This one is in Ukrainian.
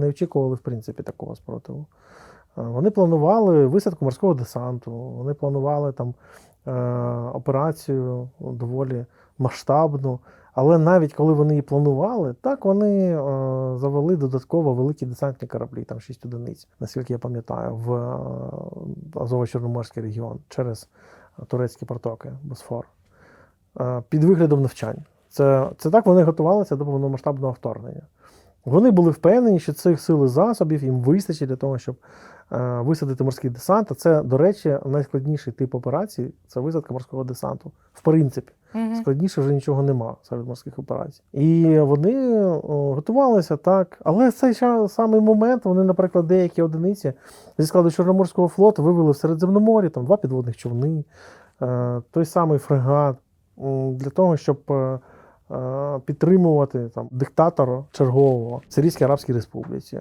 не очікували в принципі такого спротиву. Е, Вони планували висадку морського десанту, вони планували там е, операцію доволі масштабну. Але навіть коли вони її планували, так вони е, завели додатково великі десантні кораблі, там 6 одиниць, наскільки я пам'ятаю, в Азово-Чорноморський регіон через турецькі протоки Босфор під виглядом навчань. Це, це так вони готувалися до повномасштабного вторгнення. Вони були впевнені, що цих сил і засобів їм вистачить для того, щоб е, висадити морський десант. А це, до речі, найскладніший тип операцій це висадка морського десанту. В принципі, Мгм. складніше вже нічого нема серед морських операцій. І вони готувалися так. Але в цей самий момент вони, наприклад, деякі одиниці зі складу Чорноморського флоту вивели в Середземноморі, там два підводних човни, е, той самий фрегат, для того, щоб. Е, Підтримувати там диктатора чергового в Сирійській Арабській Республіці